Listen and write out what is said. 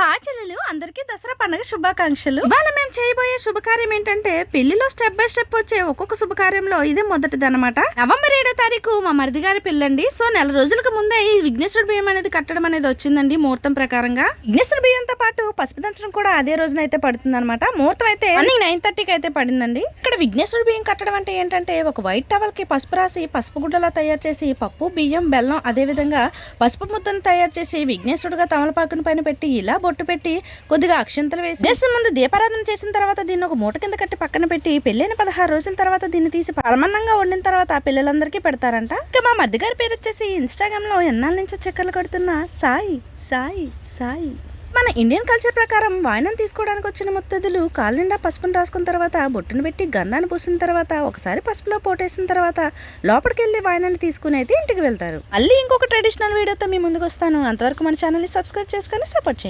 హా చెల్లెలు అందరికీ దసరా పండుగ శుభాకాంక్షలు. ఇవాళ మేము చేయబోయే శుభకార్యం ఏంటంటే పెళ్ళిలో స్టెప్ బై స్టెప్ వచ్చే ఒక్కొక్క శుభకార్యంలో ఇదే మొదటిది అనమాట నవంబర్ ఏడో తారీఖు మా మరిది గారి పెళ్ళండి. సో నెల రోజులకు ముందే ఈ విఘ్నేశ్వర బియ్యం అనేది కట్టడం అనేది వచ్చిందండి ముహూర్తం ప్రకారంగా. విఘ్నేశ్వర బియ్యంతో పాటు పసుపు దంచడం కూడా అదే రోజున అయితే పడుతుంది అనమాట ముహూర్తం అయితే నైన్ థర్టీకి అయితే పడిందండి. ఇక్కడ విఘ్నేశ్వర బియ్యం కట్టడం అంటే ఏంటంటే ఒక వైట్ టవల్కి పసుపు రాసి పసుపు గుడ్డలా తయారు చేసి పప్పు బియ్యం బెల్లం అదే విధంగా పసుపు ముద్దను తయారు చేసి విఘ్నేశ్వరుడుగా తమలపాకుని పైన పెట్టి ఇలా బొట్టు పెట్టి కొద్దిగా అక్షంతలు వేసి దేశం ముందు దీపారాధన చేసిన తర్వాత దీన్ని ఒక మూట కింద కట్టి పక్కన పెట్టి పెళ్ళైన పదహారు రోజుల తర్వాత దీన్ని తీసి పరమన్నంగా వండిన తర్వాత ఆ పిల్లలందరికీ పెడతారంట. ఇంకా మా మధ్య పేరు వచ్చేసి ఇన్స్టాగ్రామ్లో ఎన్నాళ్ళ నుంచో చక్కర్లు కడుతున్న సాయి సాయి సాయి. మన ఇండియన్ కల్చర్ ప్రకారం వాయనం తీసుకోవడానికి వచ్చిన ముత్తదులు కాలు నిండా పసుపును రాసుకున్న తర్వాత బొట్టును పెట్టి గంధాన్ని పూసిన తర్వాత ఒకసారి పసుపులో పోటేసిన తర్వాత లోపలికి వెళ్ళి వాయనాన్ని తీసుకుని అయితే ఇంటికి వెళ్తారు. మళ్ళీ ఇంకొక ట్రెడిషనల్ వీడియోతో మీ ముందుకు వస్తాను. అంతవరకు మన ఛానల్ని సబ్స్క్రైబ్ చేసుకొని సపోర్ట్ చేయండి.